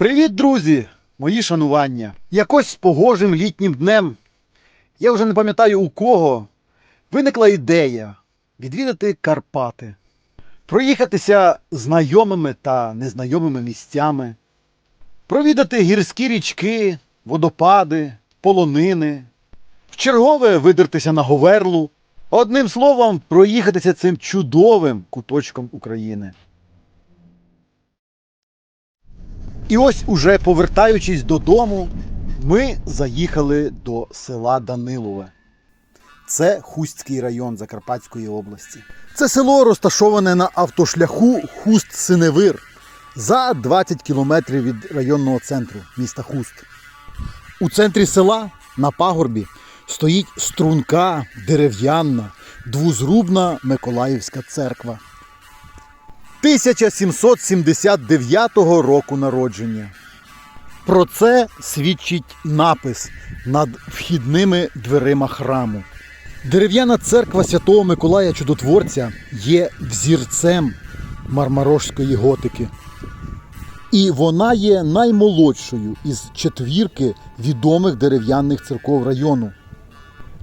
Привіт, друзі! Мої шанування. Якось з погожим літнім днем, я вже не пам'ятаю у кого, виникла ідея відвідати Карпати, проїхатися знайомими та незнайомими місцями, провідати гірські річки, водопади, полонини, вчергове видертися на Говерлу. Одним словом, проїхатися цим чудовим куточком України. І ось уже повертаючись додому, ми заїхали до села Данилове. Це Хустський район Закарпатської області. Це село розташоване на автошляху Хуст-Синевир за 20 кілометрів від районного центру міста Хуст. У центрі села на пагорбі стоїть струнка дерев'яна двозрубна Миколаївська церква. 1779 року народження. Про це свідчить напис над вхідними дверима храму. Дерев'яна церква Святого Миколая Чудотворця є взірцем мармарошської готики. І вона є наймолодшою із четвірки відомих дерев'яних церков району,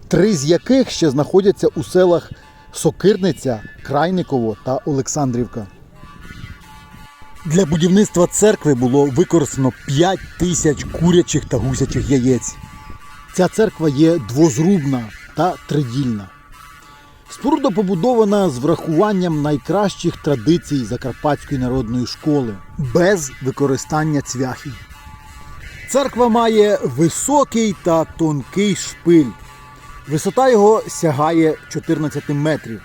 три з яких ще знаходяться у селах Сокирниця, Крайниково та Олександрівка. Для будівництва церкви було використано 5 тисяч курячих та гусячих яєць. Ця церква є двозрубна та тридільна. Споруда побудована з врахуванням найкращих традицій Закарпатської народної школи без використання цвяхів. Церква має високий та тонкий шпиль. Висота його сягає 14 метрів.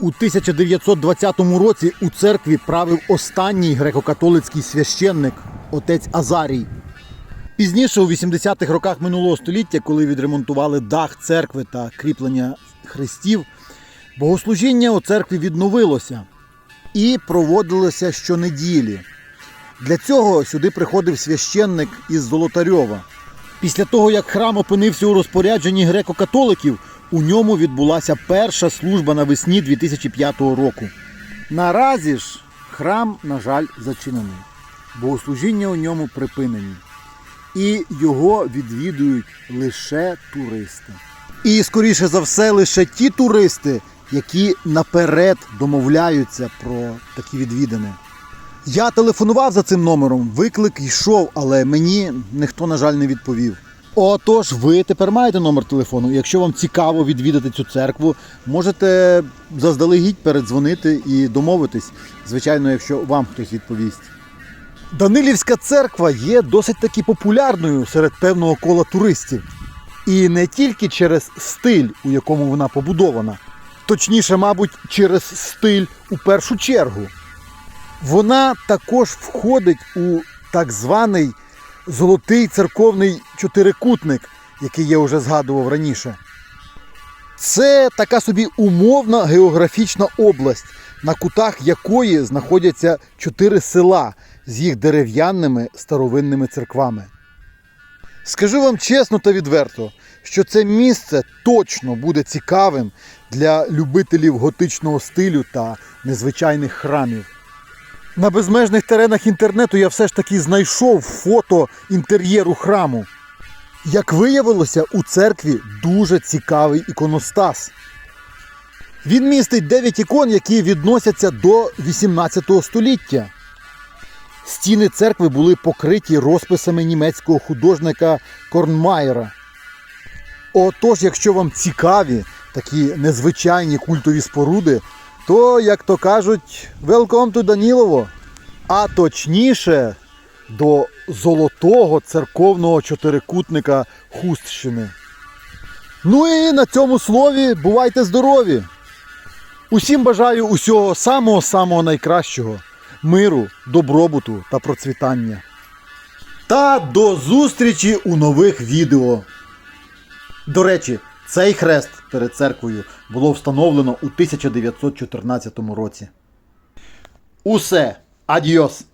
У 1920 році у церкві правив останній греко-католицький священник отець Азарій. Пізніше, у 80-х роках минулого століття, коли відремонтували дах церкви та кріплення хрестів, богослужіння у церкві відновилося і проводилося щонеділі. Для цього сюди приходив священник із Золотарьова. Після того, як храм опинився у розпорядженні греко-католиків, у ньому відбулася перша служба навесні 2005 року. Наразі ж храм, на жаль, зачинений. Богослужіння у ньому припинені. І його відвідують лише туристи. І, скоріше за все, лише ті туристи, які наперед домовляються про такі відвідини. Я телефонував за цим номером, виклик йшов, але мені ніхто, на жаль, не відповів. Отож, ви тепер маєте номер телефону. Якщо вам цікаво відвідати цю церкву, можете заздалегідь передзвонити і домовитись, звичайно, якщо вам хтось відповість. Данилівська церква є досить таки популярною серед певного кола туристів. І не тільки через стиль, у якому вона побудована, точніше, мабуть, через стиль у першу чергу. Вона також входить у так званий золотий церковний чотирикутник, який я вже згадував раніше. Це така собі умовна географічна область, на кутах якої знаходяться чотири села з їх дерев'яними старовинними церквами. Скажу вам чесно та відверто, що це місце точно буде цікавим для любителів готичного стилю та незвичайних храмів. На безмежних теренах інтернету я все ж таки знайшов фото інтер'єру храму. Як виявилося, у церкві дуже цікавий іконостас. Він містить 9 ікон, які відносяться до 18 століття. Стіни церкви були покриті розписами німецького художника Корнмайера. Отож, якщо вам цікаві такі незвичайні культові споруди, то, як то кажуть, welcome to Данілово. А точніше до золотого церковного чотирикутника Хустщини. Ну і на цьому слові бувайте здорові! Усім бажаю усього самого-самого найкращого, миру, добробуту та процвітання. Та до зустрічі у нових відео. До речі, цей хрест перед церквою було встановлено у 1914 році. Усе, адіос!